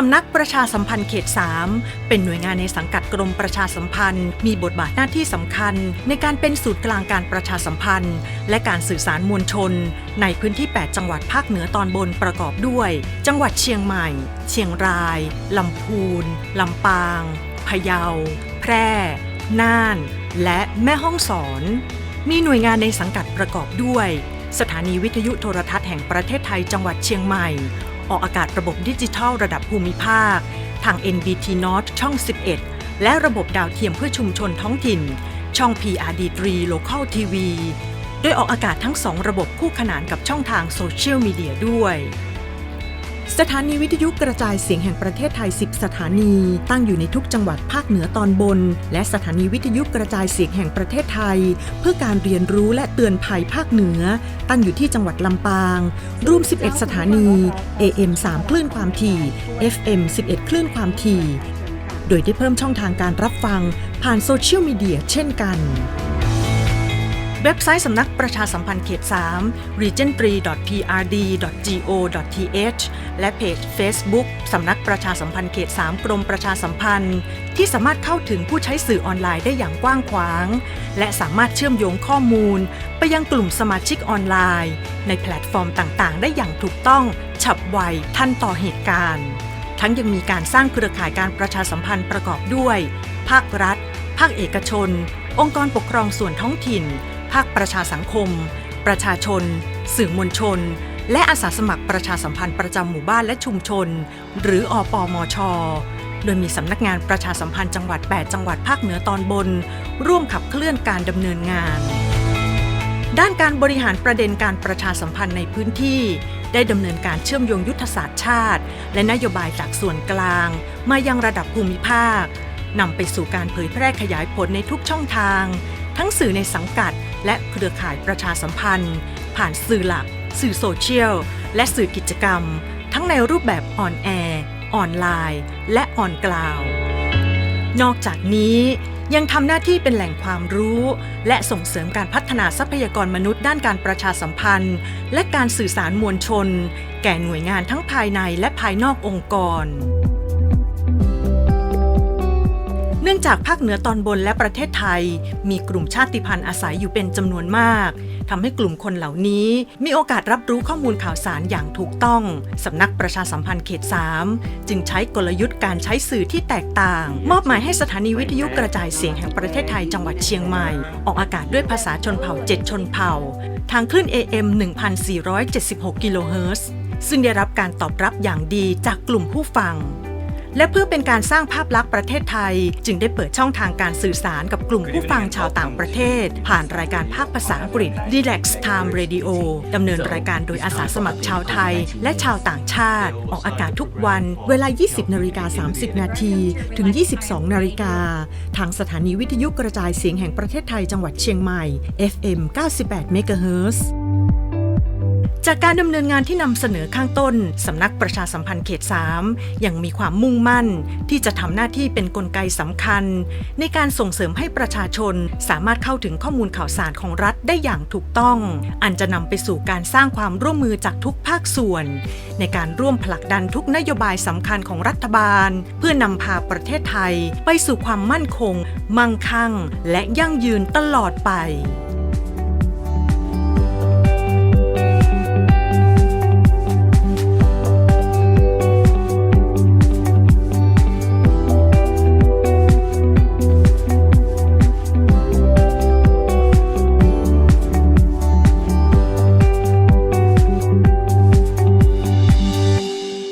สำนักประชาสัมพันธ์เขต 3 เป็นหน่วยงานในสังกัดกรมประชาสัมพันธ์ มีบทบาทหน้าที่สำคัญ ในการเป็นศูนย์กลางการประชาสัมพันธ์ และการสื่อสารมวลชน ในพื้นที่ 8 จังหวัดภาคเหนือตอนบนประกอบด้วย จังหวัดเชียงใหม่ เชียงรายลำพูนลำปาง พะเยา แพร่ น่าน และแม่ฮ่องสอน มีหน่วยงานในสังกัดประกอบด้วย สถานีวิทยุโทรทัศน์แห่งประเทศไทยจังหวัดเชียงใหม่ ออกอากาศระบบดิจิทัลระดับภูมิภาค ทาง NBT North ช่อง 11 และระบบดาวเทียมเพื่อชุมชนท้องถิ่น ช่อง PRD3 Local TV โดยออกอากาศทั้งสองระบบคู่ขนานกับช่องทางโซเชียลมีเดียด้วย สถานีวิทยุกระจายเสียงแห่งประเทศไทย 10 สถานี ตั้งอยู่ในทุกจังหวัดภาคเหนือตอนบน และสถานีวิทยุกระจายเสียงแห่งประเทศไทย เพื่อการเรียนรู้และเตือนภัยภาคเหนือ ตั้งอยู่ที่จังหวัดลำปาง รวม 11 สถานี AM 3 คลื่นความถี่ FM 11 คลื่นความถี่ โดยได้เพิ่มช่องทางการรับฟังผ่านโซเชียลมีเดียเช่นกัน เว็บไซต์สำนักประชาสัมพันธ์เขต 3 region3.prd.go.th และเพจ Facebook สำนักประชาสัมพันธ์เขต 3 กรมประชาสัมพันธ์ ที่สามารถเข้าถึงผู้ใช้สื่อออนไลน์ได้อย่างกว้างขวาง และสามารถเชื่อมโยงข้อมูล ไปยังกลุ่มสมาชิกออนไลน์ ในแพลตฟอร์มต่างๆ ได้อย่างถูกต้อง ฉับไวทันต่อเหตุการณ์ ทั้งยังมีการสร้างเครือข่ายการประชาสัมพันธ์ประกอบด้วย ภาครัฐ ภาคเอกชนองค์กรปกครองส่วนท้องถิ่นาคประชาสังคม ประชาชน สื่อมวลชน และอาสาสมัครประชาสัมพันธ์ประจำหมู่บ้านและชุมชน หรืออปมช โดยมีสำนักงานประชาสัมพันธ์จังหวัด 8 จังหวัดภาคเหนือตอนบน ร่วมขับเคลื่อนการดำเนินงาน ด้านการบริหารประเด็นการประชาสัมพันธ์ในพื้นที่ ได้ดำเนินการเชื่อมโยงยุทธศาสตร์ชาติ และนโยบายจากส่วนกลาง มายังระดับภูมิภาคนำไปสู่การเผยแพร่ขยายผลในทุกช่องทาง ทั้งสื่อในสังกัด และเครือข่ายประชาสัมพันธ์ ผ่านสื่อหลัก สื่อโซเชียล และสื่อกิจกรรม ทั้งในรูปแบบออนแอร์ออนไลน์ และออนกลาวนอกจากนี้ยังทำหน้าที่เป็นแหล่งความรู้ และส่งเสริมการพัฒนาทรัพยากรมนุษย์ด้านการประชาสัมพันธ์ และการสื่อสารมวลชน แก่หน่วยงานทั้งภายในและภายนอกองค์กร นื่องจากภาคเหนือตอนบนและประเทศไทย มีกลุ่มชาติพันธุ์อาศัยอยู่เป็นจำนวนมาก ทำให้กลุ่มคนเหล่านี้ มีโอกาสรับรู้ข้อมูลข่าวสารอย่างถูกต้อง สำนักประชาสัมพันธ์เขต 3 จึงใช้กลยุทธ์การใช้สื่อที่แตกต่าง มอบหมายให้สถานีวิทยุกระจายเสียงแห่งประเทศไทยจังหวัดเชียงใหม่ ออกอากาศด้วยภาษาชนเผ่า 7 ชนเผ่า ทางคลื่น AM 1476 กิโลเฮิรตซ์ซึ่งได้รับการตอบรับอย่างดีจากกลุ่มผู้ฟัง และเพื่อเป็นการสร้างภาพลักษณ์ประเทศไทย จึงได้เปิดช่องทางการสื่อสารกับกลุ่มผู้ฟังชาวต่างประเทศ ผ่านรายการภาคภาษาอังกฤษ Relax Time Radio ดำเนินรายการโดยอาสาสมัครชาวไทย และชาวต่างชาติ ออกอากาศทุกวัน เวลา 20นาฬิกา30 นาทีถึง 22นาฬิกาทางสถานีวิทยุกระจายเสียงแห่งประเทศไทยจังหวัดเชียงใหม่ FM 98 MHz จากการดำเนินงานที่นำเสนอข้างต้นสำนักประชาสัมพันธ์เขต 3 ยังมีความมุ่งมั่น ที่จะทำหน้าที่เป็นนกลไกสำคัญ ในการส่งเสริมให้ประชาชนสามารถเข้าถึงข้อมูลข่าวสารของรัฐได้อย่างถูกต้อง อันจะนำไปสู่การสร้างความร่วมมือจากทุกภาคส่วน ในการร่วมผลักดันทุกนโยบายสำคัญของรัฐบาล เพื่อนำพาประเทศไทย ไปสู่ความมั่นคง มั่งคั่ง และยั่งยืนตลอดไป